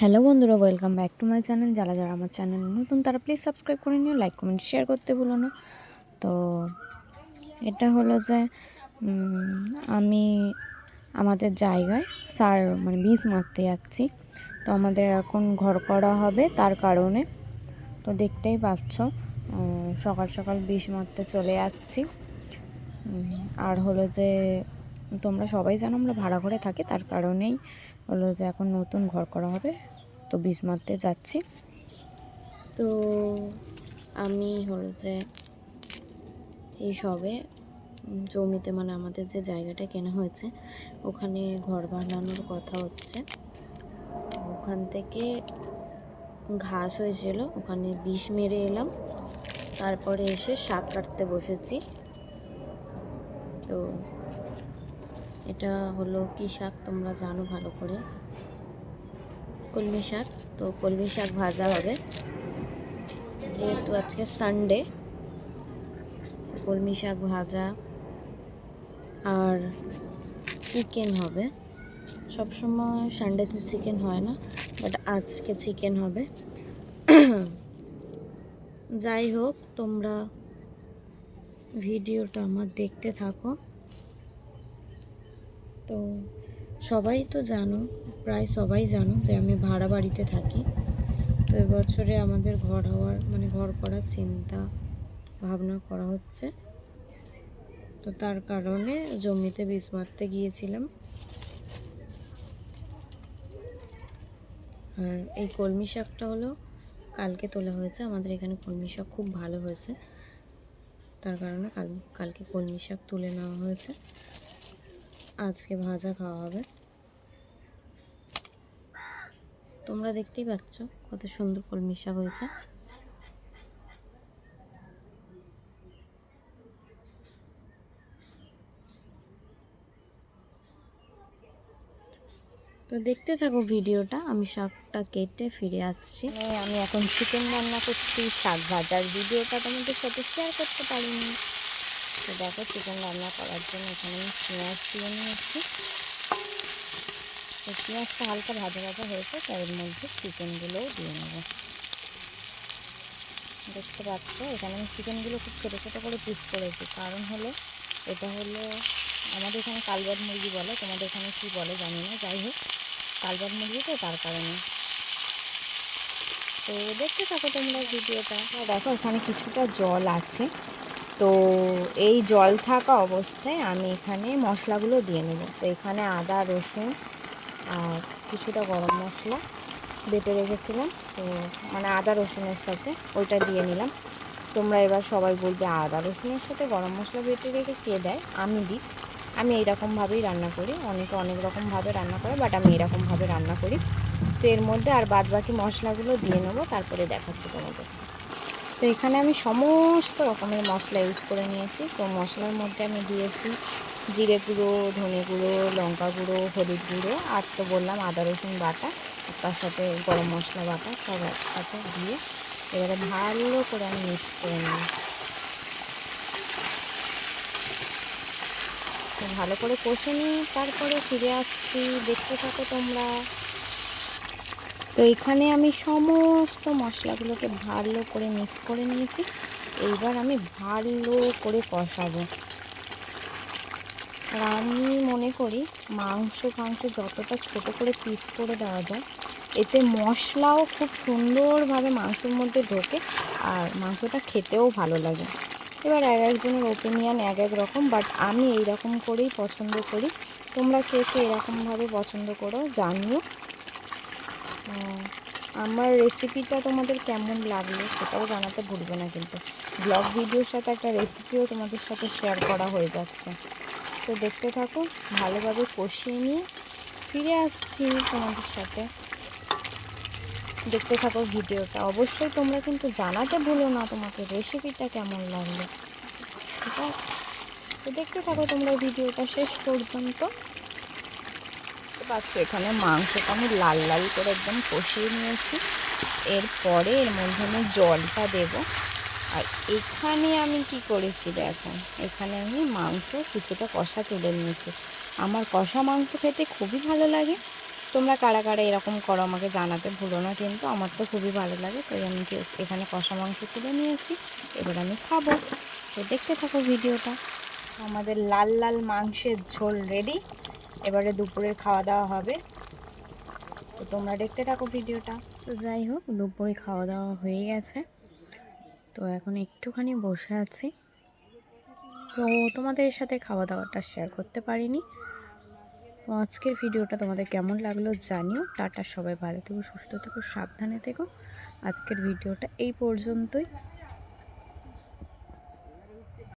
Hello বন্ধুরা welcome back to my channel যারা যারা আমার চ্যানেল নতুন, তারা প্লিজ সাবস্ক্রাইব করে নিও লাইক কমেন্ট শেয়ার করতে ভুলো না। তো এটা হলো যে আমি আমাদের জায়গায় সার মানে বীজ মারতে যাচ্ছি। তো আমাদের এখন ঘর করা হবে তার কারণে। তো দেখতেই পাচ্ছ সকাল সকাল বীজ মারতে চলে যাচ্ছি। আর হলো যে তোমরা সবাই জানো আমরা ভাড়া ঘরে থাকি, তার কারণেই হলো যে এখন নতুন ঘর করা হবে। তো বীজ মারতে যাচ্ছি। তো আমি হলো যে এই সবে জমিতে মানে আমাদের যে জায়গাটা কেনা হয়েছে, ওখানে ঘর বানানোর কথা হচ্ছে। ওখান থেকে ঘাস হয়েছিল, ওখানে বিষ মেরে এলাম। তারপরে এসে শাক কাটতে বসেছি। তো এটা হলো কি শাক তোমরা জানো ভালো করে। কলমি শাক, তো কলমি শাক ভাজা হবে। যেহেতু আজকে সানডে কলমি শাক ভাজা আর চিকেন হবে। সবসময় সানডেতে চিকেন হয় না বাট আজকে চিকেন হবে। যাই হোক, তোমরা ভিডিওটা আমার দেখতে থাকো। তো সবাই তো জানো, প্রায় সবাই জানো যে আমি ভাড়া বাড়িতে থাকি। তো এবছরে আমাদের ঘর হওয়ার মানে ঘর করার চিন্তা, ভাবনা করা হচ্ছে। তো তার কারণে জমিতে বীজ মারতে গিয়েছিলাম। আর এই কলমি শাকটা হলো, কালকে তোলা হয়েছে। আমাদের এখানে কলমি শাক খুব ভালো হয়েছে। তার কারণে কাল, কালকে কলমি শাক তুলে নেওয়া হয়েছে। আজকে ভাজা খাওয়া হবে। তোমরা দেখতেই পাচ্ছ কত সুন্দর কলমি শাক হয়েছে। তো দেখতে থাকো ভিডিওটা, আমি শাকটা কেটে ফিরে আসছি। আমি এখন চিকেন রান্না করছি, শাক ভাজার ভিডিওটা তোমাদের সাথে শেয়ার করতে পারিনি। তো দেখো চিকেন রান্না করার জন্য এখানে আমি পেঁয়াজ দিয়ে নিয়েছি। তো পেঁয়াজটা হালকা ভাজা ভাজা হয়েছে, তার মধ্যে চিকেনগুলোও দিয়ে নেব। দেখতে পাচ্ছ, এখানে আমি চিকেনগুলো খুব ছোটো ছোটো করে পিস করেছি। কারণ হলো, এটা হলো আমাদের এখানে কালবাদ মুরগি বলে, তোমাদের এখানে কী বলে জানি না, যাই হোক, কালবাদ মুরগি তো তার কারণে। তো দেখতে থাকো তোমরা ভিডিওটা। দেখো, এখানে কিছুটা জল আছে। তো এই জল থাকা অবস্থায় আমি এখানে মশলাগুলো দিয়ে নেব। তো এখানে আদা, রসুন আর কিছুটা গরম মশলা বেটে রেখেছিলাম। তো মানে আদা, রসুনের সাথে ওইটা দিয়ে নিলাম। তোমরা এবার সবাই বলবে, আদা, রসুনের সাথে গরম মশলা বেটে রেখে কে দেয়? আমি দিই। আমি এইরকমভাবেই রান্না করি। অনেকে অনেক রকমভাবে রান্না করে, বাট আমি এরকমভাবে রান্না করি। তো এর মধ্যে আর বাদ বাকি মশলাগুলো দিয়ে নেব, তারপরে দেখাচ্ছি তোমাদের। তো এখানে আমি সমস্ত রকমের মশলা ইউজ করে নিয়েছি। তো মশলার মধ্যে আমি দিয়েছি জিরে গুঁড়ো, ধনে গুঁড়ো, লঙ্কা গুঁড়ো, হলুদ গুঁড়ো, আর তো বললাম আদা, রসুন বাটা তার সাথে গরম মশলা বাটা সব একসাথে দিয়ে এবারে ভালো করে আমি মিক্স করে নিই ভালো করে কষে নিই তারপরে ফিরে আসছি। দেখতে থাকো তোমরা। তো এখানে আমি সমস্ত মশলাগুলোকে ভালো করে মিক্স করে নিয়েছি। এইবার আমি ভালো করে কষাবো। আর আমি মনে করি মাংস ফাংস যতটা ছোট করে পিস করে দেওয়া যায়, এতে মশলাও খুব সুন্দরভাবে মাংসের মধ্যে ঢোকে আর মাংসটা খেতেও ভালো লাগে। এবার এক একজনের ওপিনিয়ন এক এক রকম বাট আমি এই রকম করেই পছন্দ করি। তোমরা কে কে এরকমভাবে পছন্দ করো জানিও। আমার রেসিপিটা তোমাদের কেমন লাগল সেটাও জানাতে ভুলবে না কিন্তু। ব্লগ ভিডিওর সাথে একটা রেসিপিও তোমাদের সাথে শেয়ার করা হয়ে যাচ্ছে। তো দেখতে থাকো, ভালোভাবে কষিয়ে নিয়ে ফিরে আসছি তোমাদের সাথে। দেখতে থাকো ভিডিওটা অবশ্যই তোমরা কিন্তু জানাতে ভুলো না তোমাকে রেসিপিটা কেমন লাগল। ঠিক আছে? তো দেখতে থাকো তোমরা ভিডিওটা শেষ পর্যন্ত। পাচ্ছ, এখানে মাংসটা আমি লাল লাল করে একদম কষিয়ে নিয়েছি। এরপরে এর মধ্যে আমি জলটা দেব। আর এখানে আমি কি করেছি দেখো, এখানে আমি মাংস কিছুটা কষা তুলে নিয়েছি। আমার কষা মাংস খেতে খুবই ভালো লাগে। তোমরা কারা কারা এরকম করো আমাকে জানাতে ভুলো না, কিন্তু আমার তো খুবই ভালো লাগে, তাই আমি এখানে কষা মাংস তুলে নিয়েছি, এবার আমি খাব। তো দেখতে থাকো ভিডিওটা। আমাদের লাল লাল মাংসের ঝোল রেডি। এবারে দুপুরের খাওয়া দাওয়া হবে। তো তোমরা দেখতে থাকো ভিডিওটা। তো যাই হোক, দুপুরে খাওয়া দাওয়া হয়ে গেছে। তো এখন একটুখানি বসে আছি। তো তোমাদের সাথে খাওয়া দাওয়াটা শেয়ার করতে পারিনি। তো আজকের ভিডিওটা তোমাদের কেমন লাগল জানিও। টাটা, সবাই ভালো থেকো, সুস্থ থেকো, সাবধানে থেকো। আজকের ভিডিওটা এই পর্যন্তই।